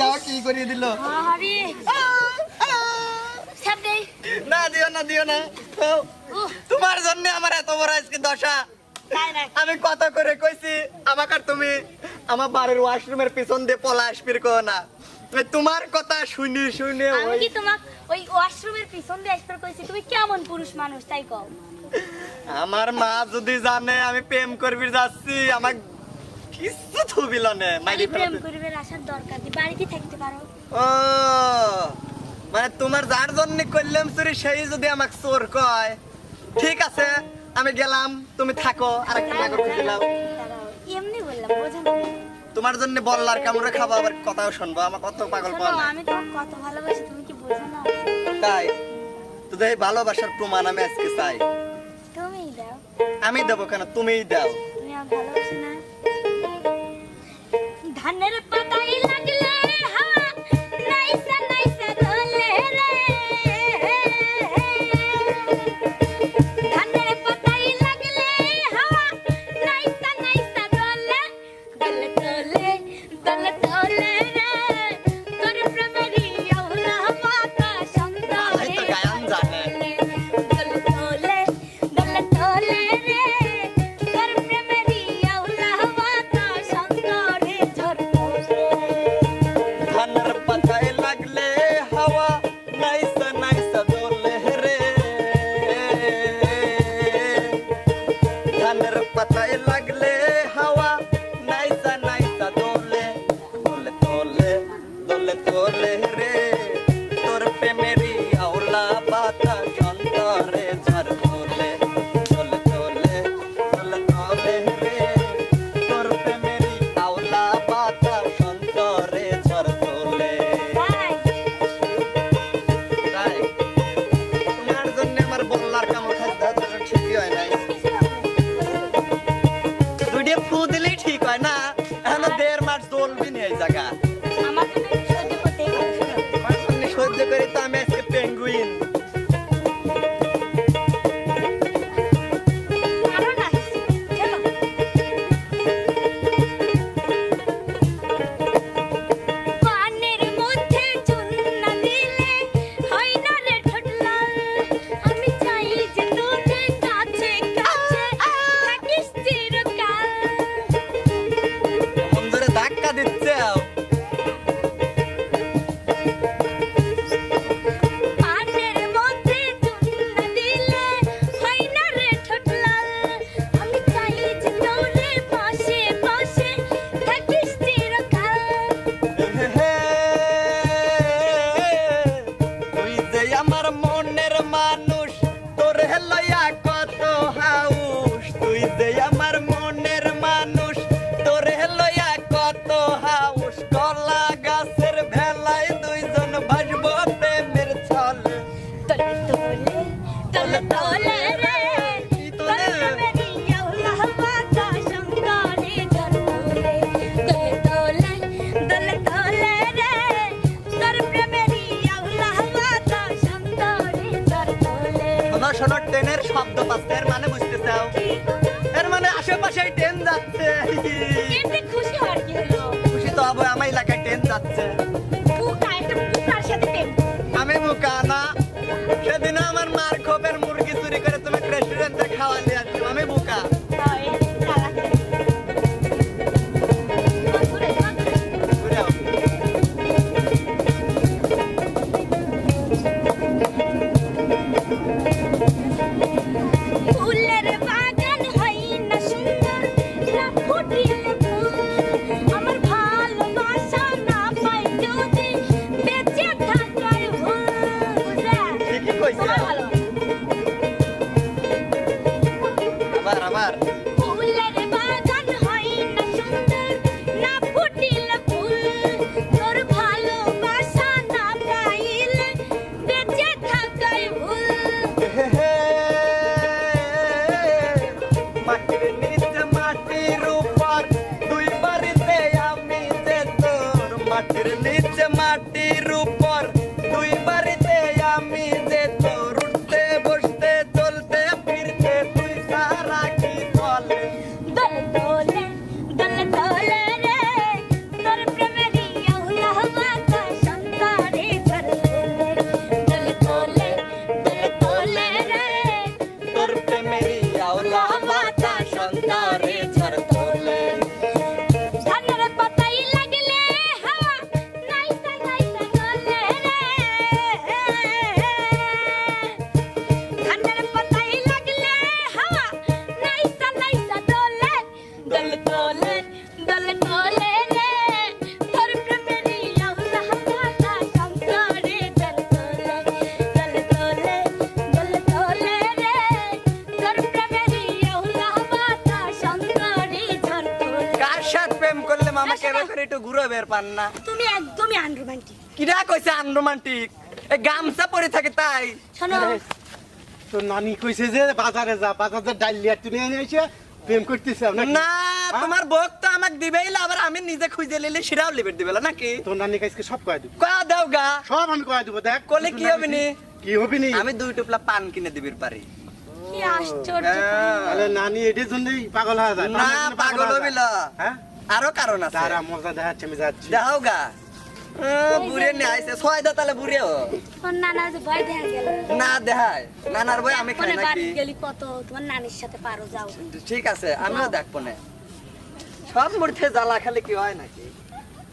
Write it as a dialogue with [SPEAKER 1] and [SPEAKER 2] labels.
[SPEAKER 1] দাও কি করিয়ে দিল? না দিও না দিও না। তোমার জন্য আমার এত বড় আজকে দশা। আমি কত করে কইছি আমাকে তুমি আমার বাড়ির ওয়াশরুমের পিছন দিয়ে পলা আসবির কো না। তোমার কথা শুনি শুনে
[SPEAKER 2] আমি কি তোমাক ওই ওয়াশরুমের পিছন দিয়ে আসতে কইছি? তুমি কেমন পুরুষ মানুষ তাই কও।
[SPEAKER 1] আমার মা যদি জানে আমি প্রেম করবি যাচ্ছি আমার কিছু থুবিল নে? মাইরি
[SPEAKER 2] আমি প্রেম
[SPEAKER 1] ফেলাতে।
[SPEAKER 2] করিবে আসার দরকার নেই বাড়িতে থাকতে পারো?
[SPEAKER 1] ও মানে তোমার যার জন্য করলাম চুরি সেই যদি আমাকে চোর কয়। ঠিক আছে আমি গেলাম তুমি থাকো আর একটা নাগর দিলাম
[SPEAKER 2] দাঁড়াও, এমনি বললাম
[SPEAKER 1] তোমার জন্য বললার কামড়ে খাব আবার কথাও শুনব আমার কত পাগল পাওয়া
[SPEAKER 2] আমি তোমাকে কত ভালোবাসি তুমি কি বোঝো না?
[SPEAKER 1] তাই তোদের এই ভালোবাসার প্রমাণ আমি আজকে চাই।
[SPEAKER 2] তুমিই দাও।
[SPEAKER 1] আমি দেবো কেন? তুমিই দাও।
[SPEAKER 2] তুমি ভালোবাসি না? Dejan
[SPEAKER 1] el. Thank you. আমার মনের মানুষ তোর লইয়া কত হাউস। কলা গাছের ভেলায় দুইজন ভাসবো প্রেমের ছলে।
[SPEAKER 2] তোলে তোলে তোলে রে
[SPEAKER 1] শোনো ট্রেনের শব্দ পাচ্ছে মানে বুঝতে চাও? হইবার পান না?
[SPEAKER 2] তুমি একদমই আনরোমান্টিক
[SPEAKER 1] কিরা কইছে আনরোমান্টিক এই গামছা পরে থাকে তাই।
[SPEAKER 2] শোনো।
[SPEAKER 3] তোর নানি কইছে যে বাজারে যা বাজারে ডাল লিয়া তুলে এনে এসে প্রেম করতেছে
[SPEAKER 1] না তোমার বক তো আমাকে দিবেই না, আবার আমি নিজে খুঁজে লিলে সেটাও লিবের দিবে নাকি?
[SPEAKER 3] তোর নানি কাছকে সব কয়ে দিব।
[SPEAKER 1] কয়া দাও গা।
[SPEAKER 3] সব আমি কয়ে দিব দেখ।
[SPEAKER 1] কলে কি হবে নি?
[SPEAKER 3] কি হবে নি
[SPEAKER 1] আমি দুই টুপলা পান কিনে দিবির পারি।
[SPEAKER 2] কি আশ্চর্য।
[SPEAKER 1] হ্যাঁ।
[SPEAKER 3] নানি এটির জন্যই পাগল হয়ে যায়।
[SPEAKER 1] না পাগল
[SPEAKER 3] হয়ে
[SPEAKER 1] হবি না।
[SPEAKER 3] হ্যাঁ?
[SPEAKER 1] আরও কারণ আছে।
[SPEAKER 3] তারা মজা দেখাচ্ছে আমি যাচ্ছি।
[SPEAKER 1] দেখাও গা। বুড়ে নিয়ে আইছে। ছয় দা তাহলে বুড়ে ও।
[SPEAKER 2] নানা যে ভয় দেখা গেল।
[SPEAKER 1] না দেখায়। নানার বই আমি খাই নাকি?
[SPEAKER 2] বাড়ি গেলি কত? তোমার নানির সাথে পারো যাও।
[SPEAKER 1] ঠিক আছে আমিও দেখব না সব মুহূর্তে জ্বালা খালি কি হয় নাকি?